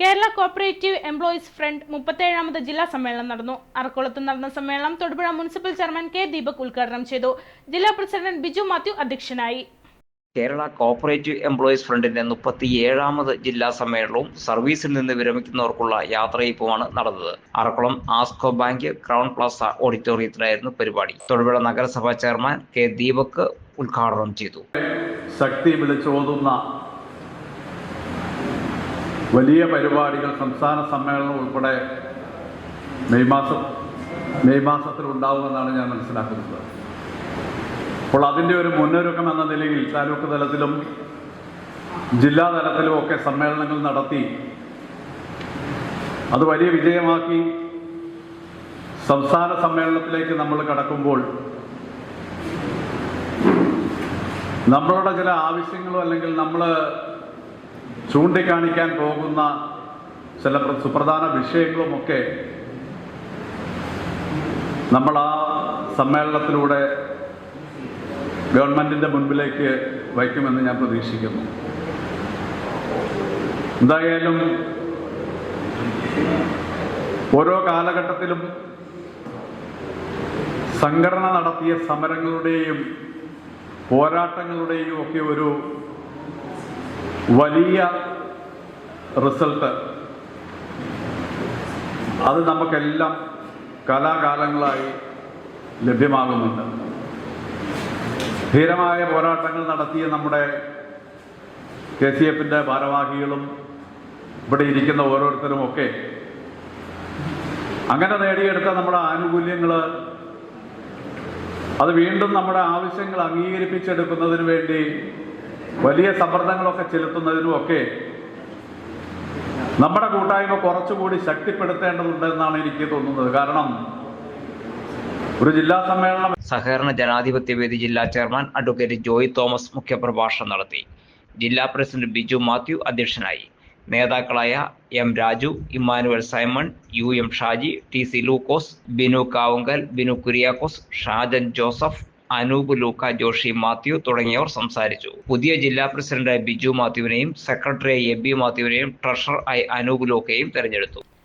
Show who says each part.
Speaker 1: Kerala cooperative employees front മുപ്പത്തേഴാമത് ജില്ലാ സമ്മേളനം നടന്നു. അറക്കുളത്ത് നടന്ന സമ്മേളനം Thodupuzha municipal chairman K Deepak ഉദ്ഘാടനം ചെയ്തു. ജില്ലാ പ്രസിഡന്റ് ബിജു മാത്യു അധ്യക്ഷനായി.
Speaker 2: കേരള കോപ്പറേറ്റീവ് എംപ്ലോയീസ് ഫ്രണ്ടിന്റെ മുപ്പത്തിയേഴാമത് ജില്ലാ സമ്മേളനവും സർവീസിൽ നിന്ന് വിരമിക്കുന്നവർക്കുള്ള യാത്രയപ്പുമാണ് നടന്നത്. Arakkulam ASCO bank crown plaza ഓഡിറ്റോറിയത്തിലായിരുന്നു പരിപാടി. തൊടുപുഴ നഗരസഭാ ചെയർമാൻ കെ ദീപക് ഉദ്ഘാടനം ചെയ്തു.
Speaker 3: ശക്തി വിളിച്ചോതുന്ന വലിയ പരിപാടികൾ സംസ്ഥാന സമ്മേളനം ഉൾപ്പെടെ മെയ് മാസം മെയ് മാസത്തിൽ ഉണ്ടാവുമെന്നാണ് ഞാൻ മനസ്സിലാക്കുന്നത്. അപ്പോൾ അതിന്റെ ഒരു മുന്നൊരുക്കം എന്ന നിലയിൽ താലൂക്ക് തലത്തിലും ജില്ലാ തലത്തിലും ഒക്കെ സമ്മേളനങ്ങൾ നടത്തി അത് വലിയ വിജയമാക്കി സംസ്ഥാന സമ്മേളനത്തിലേക്ക് നമ്മൾ കടക്കുമ്പോൾ നമ്മളുടെ ചില ആവശ്യങ്ങളോ അല്ലെങ്കിൽ നമ്മൾ ചൂണ്ടിക്കാണിക്കാൻ പോകുന്ന ചില പ്ര- സുപ്രധാന വിഷയങ്ങളുമൊക്കെ നമ്മൾ ആ സമ്മേളനത്തിലൂടെ ഗവൺമെന്റിന്റെ മുൻപിലേക്ക് വയ്ക്കുമെന്ന് ഞാൻ പ്രതീക്ഷിക്കുന്നു. എന്തായാലും ഓരോ കാലഘട്ടത്തിലും സംഘടന നടത്തിയ സമരങ്ങളുടെയും പോരാട്ടങ്ങളുടെയും ഒക്കെ ഒരു വലിയ റിസൾട്ട്. അത് നമുക്കെല്ലാം കലാകാലങ്ങളായി ലഭ്യമാകുന്നുണ്ട്. ധീരമായ പോരാട്ടങ്ങൾ നടത്തിയ നമ്മുടെ കെ സി എഫിന്റെ ഭാരവാഹികളും ഇവിടെ ഇരിക്കുന്ന ഓരോരുത്തരും ഒക്കെ അങ്ങനെ നേടിയെടുത്ത നമ്മുടെ ആനുകൂല്യങ്ങൾ അത് വീണ്ടും നമ്മുടെ ആവശ്യങ്ങൾ അംഗീകരിപ്പിച്ചെടുക്കുന്നതിന് വേണ്ടി വലിയ സമ്മർദ്ദങ്ങളൊക്കെ ചെലുത്തുന്നതിനുമൊക്കെ നമ്മുടെ കൂട്ടായ്മ കുറച്ചുകൂടി ശക്തിപ്പെടുത്തേണ്ടതുണ്ട് എന്നാണ് എനിക്ക് തോന്നുന്നത്. കാരണം ഒരു ജില്ലാ സമ്മേളനം
Speaker 2: സഹകരണ ജനാധിപത്യ വേദി ജില്ലാ ചെയർമാൻ അഡ്വക്കേറ്റ് ജോയ് തോമസ് മുഖ്യപ്രഭാഷണം നടത്തി. ജില്ലാ പ്രസിഡന്റ് ബിജു മാത്യു അധ്യക്ഷനായി. നേതാക്കളായ M Raju Emmanuel Simon U M Shaji T C Lukose Binu Kavungal Binu Kuriakose Shajan Joseph Anoop Luka Joshi Mathew തുടങ്ങിയവർ സംസാരിച്ചു. പുതിയ ജില്ലാ പ്രസിഡന്റ് ബിജു മാത്യുവിനെയും സെക്രട്ടറി എ ബി മാത്യുവിനെയും ട്രഷറർ ഐ അനൂപ് ലൂക്കയും തെരഞ്ഞെടുത്തു.